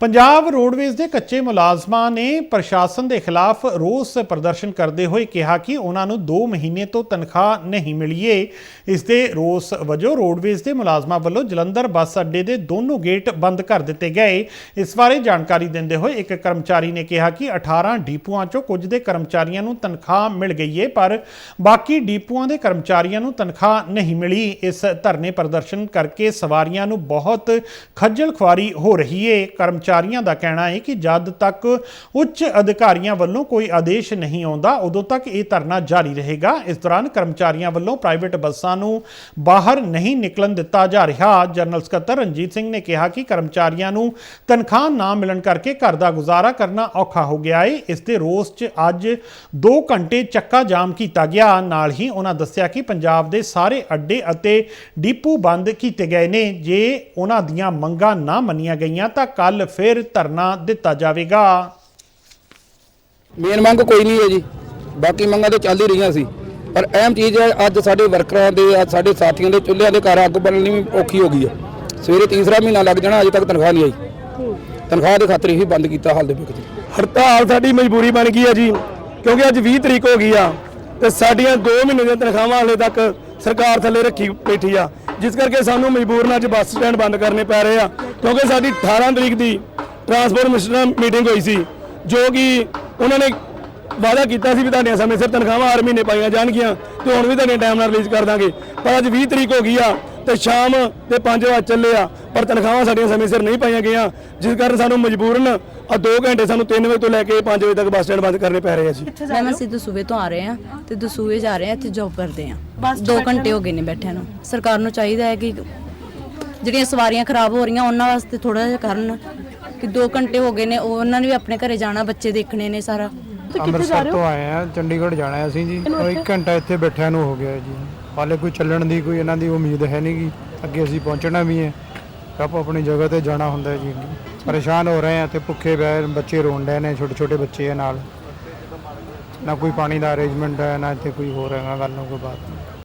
Punjab roadways ਦੇ ਕੱਚੇ ਮੁਲਾਜ਼ਮਾਂ ਨੇ ਪ੍ਰਸ਼ਾਸਨ ਦੇ ਖਿਲਾਫ ਰੋਸ ਪ੍ਰਦਰਸ਼ਨ ਕਰਦੇ ਹੋਏ ਕਿਹਾ ਕਿ ਉਹਨਾਂ ਨੂੰ 2 ਮਹੀਨੇ ਤੋਂ ਤਨਖਾਹ ਨਹੀਂ ਮਿਲੀਏ। ਇਸ ਦੇ ਰੋਸ ਵਜੋਂ ਰੋਡਵੇਜ਼ ਦੇ ਮੁਲਾਜ਼ਮਾਂ ਵੱਲੋਂ ਜਲੰਧਰ ਬੱਸ ਅੱਡੇ ਦੇ ਦੋਨੋਂ ਗੇਟ ਬੰਦ ਕਰ ਦਿੱਤੇ ਗਏ। ਇਸ ਬਾਰੇ ਜਾਣਕਾਰੀ ਦਿੰਦੇ ਹੋਏ ਇੱਕ ਕਰਮਚਾਰੀ ਨੇ ਕਿਹਾ ਕਿ 18 ਡੀਪੂਆਂ ਚੋਂ ਕੁਝ ਦੇ ਕਰਮਚਾਰੀਆਂ ਨੂੰ ਤਨਖਾਹ ਮਿਲ ਗਈ ਹੈ ਪਰ ਬਾਕੀ ਡੀਪੂਆਂ ਦੇ ਕਰਮਚਾਰੀਆਂ ਨੂੰ ਤਨਖਾਹ ਨਹੀਂ ਮਿਲੀ। ਇਸ ਧਰਨੇ ਪ੍ਰਦਰਸ਼ਨ ਕਰਕੇ ਸਵਾਰੀਆਂ ਨੂੰ ਬਹੁਤ ਖੱਜਲ ਖੁਆਰੀ ਹੋ ਰਹੀ ਏ। ਕਰਮਚਾਰੀਆਂ ਦਾ ਕਹਿਣਾ ਹੈ ਕਿ ਜਦ ਤੱਕ ਉੱਚ ਅਧਿਕਾਰੀਆਂ ਵੱਲੋਂ ਕੋਈ ਆਦੇਸ਼ ਨਹੀਂ ਆਉਂਦਾ, ਉਦੋਂ ਤੱਕ ਇਹ ਧਰਨਾ ਜਾਰੀ ਰਹੇਗਾ। ਇਸ ਦੌਰਾਨ ਕਰਮਚਾਰੀਆਂ ਵੱਲੋਂ ਪ੍ਰਾਈਵੇਟ ਬੱਸਾਂ ਨੂੰ ਬਾਹਰ ਨਹੀਂ ਨਿਕਲਣ ਦਿੱਤਾ ਜਾ ਰਿਹਾ। ਜਨਰਲ ਸਕੱਤਰ ਰਣਜੀਤ ਸਿੰਘ ਨੇ ਕਿਹਾ ਕਿ ਕਰਮਚਾਰੀਆਂ ਨੂੰ ਤਨਖਾਹ ਨਾ ਮਿਲਣ ਕਰਕੇ ਘਰ ਦਾ ਗੁਜ਼ਾਰਾ ਕਰਨਾ ਔਖਾ ਹੋ ਗਿਆ ਹੈ ਇਸ ਦੇ ਰੋਸ 'ਚ ਅੱਜ 2 ਘੰਟੇ ਚੱਕਾ ਜਾਮ ਕੀਤਾ ਗਿਆ। ਨਾਲ ਹੀ ਉਹਨਾਂ ਦੱਸਿਆ ਕਿ ਪੰਜਾਬ ਦੇ ਸਾਰੇ ਅੱਡੇ ਅਤੇ ਡਿਪੂ ਬੰਦ ਕੀਤੇ ਗਏ ਨੇ। ਜੇ ਉਹਨਾਂ ਦੀਆਂ ਮੰਗਾਂ ਨਾ ਮੰਨੀਆਂ ਗਈਆਂ, ਤਾਂ ਕੱਲ ਫਿਰ ਧਰਨਾ ਦਿੱਤਾ ਜਾਵੇਗਾ। ਮੇਨ ਮੰਗ ਕੋਈ ਨਹੀਂ ਹੈ ਜੀ। ਬਾਕੀ ਮੰਗਾਂ ਤੇ ਚੱਲ ਹੀ ਰਹੀਆਂ ਸੀ। ਪਰ ਅਹਿਮ ਚੀਜ਼ ਹੈ ਅੱਜ ਸਾਡੇ ਵਰਕਰਾਂ ਦੇ ਅੱਜ ਸਾਡੇ ਸਾਥੀਆਂ ਦੇ ਚੁੱਲ੍ਹਿਆਂ ਦੇ ਘਰ ਅੱਗ ਬਲਣੀ ਵੀ ਔਖੀ ਹੋ ਗਈ ਹੈ। ਸਵੇਰੇ ਤੀਸਰਾ ਮਹੀਨਾ ਲੱਗ ਜਾਣਾ ਅਜੇ ਤੱਕ ਤਨਖਾਹ ਨਹੀਂ ਆਈ। ਤਨਖਾਹ ਦੇ ਖਾਤਰ ਹੀ ਬੰਦ ਕੀਤਾ ਹਾਲ ਦੇ ਵਿੱਚ। ਜੀ ਹੜਤਾਲ ਸਾਡੀ ਮਜਬੂਰੀ ਬਣ ਗਈ ਹੈ ਜੀ ਕਿਉਂਕਿ ਅੱਜ 20 ਤਰੀਕ ਹੋ ਗਈ ਆ ਤੇ ਸਾਡੀਆਂ 2 ਮਹੀਨੇ ਦੀਆਂ ਤਨਖਾਹਾਂ ਹਲੇ ਤੱਕ ਸਰਕਾਰ ਥੱਲੇ ਰੱਖੀ ਬੈਠੀ ਆ। ਜਿਸ ਕਰਕੇ ਸਾਨੂੰ ਮਜਬੂਰਨ ਅੱਜ ਬੱਸ ਸਟੈਂਡ ਬੰਦ ਕਰਨੇ ਪੈ ਰਹੇ ਆ। ਕਿਉਂਕਿ ਸਾਡੀ 18 ਤਰੀਕ ਦੀ ਟਰਾਂਸਪੋਰਟ ਮਿਸ਼ਨਰ ਮੀਟਿੰਗ ਹੋਈ ਸੀ, ਜੋ ਕਿ ਉਹਨਾਂ ਨੇ ਵਾਅਦਾ ਕੀਤਾ ਸੀ ਵੀ ਤੁਹਾਡੀਆਂ ਸਮੇਂ ਸਿਰ ਤਨਖਾਹਾਂ ਹਰ ਮਹੀਨੇ ਪਾਈਆਂ ਜਾਣਗੀਆਂ ਤੇ ਹੁਣ ਵੀ ਤੁਹਾਡੇ ਟਾਈਮ ਨਾਲ ਰਿਲੀਜ਼ ਕਰ ਦਾਂਗੇ। ਪਰ ਅੱਜ 20 ਤਰੀਕ ਹੋ ਗਈ ਆ ਤੇ ਸ਼ਾਮ ਦੇ 5 ਵਜੇ ਚੱਲੇ ਆ ਪਰ ਤਨਖਾਹਾਂ ਸਾਡੀਆਂ ਸਮੇਂ ਸਿਰ ਨਹੀਂ ਪਾਈਆਂ ਗਈਆਂ ਜਿਸ ਕਾਰਨ ਸਾਨੂੰ ਮਜਬੂਰਨ ਆ 2 ਘੰਟੇ ਸਾਨੂੰ 3 ਵਜੇ ਤੋਂ ਲੈ ਕੇ 5 ਵਜੇ ਤੱਕ ਬੱਸ ਸਟੈਂਡ ਬੰਦ ਕਰਨੇ ਪੈ ਰਹੇ ਆ ਜੀ। ਮੈਮ ਅਸੀਂ ਦਸੂਵੇ ਤੋਂ ਆ ਰਹੇ ਹਾਂ ਤੇ ਦਸੂਵੇ ਜਾ ਰਹੇ ਹਾਂ ਇੱਥੇ ਜੌਬ ਕਰਦੇ ਹਾਂ 2 ਘੰਟੇ ਹੋ ਗਏ ਨੇ ਬੈਠਿਆਂ ਨੂੰ। ਸਰਕਾਰ ਨੂੰ ਚਾਹੀਦਾ ਹੈ ਕਿ ਜਿਹੜੀਆਂ ਸਵਾਰੀਆਂ ਖਰਾਬ ਹੋ ਰਹੀਆਂ ਉਹਨਾਂ ਵਾਸਤੇ ਥੋੜਾ ਜਿਹਾ ਕਰਨ ਕਿ 2 ਘੰਟੇ ਹੋ ਗਏ ਨੇ ਉਹ ਉਹਨਾਂ ਨੇ ਵੀ ਆਪਣੇ ਘਰੇ ਜਾਣਾ ਬੱਚੇ ਦੇਖਣੇ ਨੇ ਸਾਰਾ। ਅੰਮ੍ਰਿਤਸਰ ਤੋਂ ਆਏ ਆ ਚੰਡੀਗੜ੍ਹ ਜਾਣਾ ਹੈ ਅਸੀਂ ਜੀ। ਔਰ ਘੰਟਾ ਇੱਥੇ ਬੈਠਿਆਂ ਨੂੰ ਹੋ ਗਿਆ ਜੀ। ਹਾਲੇ ਕੋਈ ਚੱਲਣ ਦੀ ਕੋਈ ਇਹਨਾਂ ਦੀ ਉਮੀਦ ਹੈ ਨਹੀਂ ਗੀ। ਅੱਗੇ ਅਸੀਂ ਪਹੁੰਚਣਾ ਵੀ ਹੈ। ਆਪੋ ਆਪਣੀ ਜਗ੍ਹਾ ਤੇ ਜਾਣਾ ਹੁੰਦਾ ਹੈ ਜੀ। ਪਰੇਸ਼ਾਨ ਹੋ ਰਹੇ ਆ ਤੇ ਭੁੱਖੇ ਬੈ ਬੱਚੇ ਰੋਣ ਡਏ ਨੇ ਛੋਟੇ ਛੋਟੇ ਬੱਚੇ ਆ ਨਾਲ। ਨਾ ਕੋਈ ਪਾਣੀ ਦਾ ਅਰੇਂਜਮੈਂਟ ਹੈ ਨਾ ਇੱਥੇ ਕੋਈ ਹੋਰ ਹੈਗਾ ਗੱਲ ਨੂੰ ਕੋਈ ਬਾਤ ਨਹੀਂ।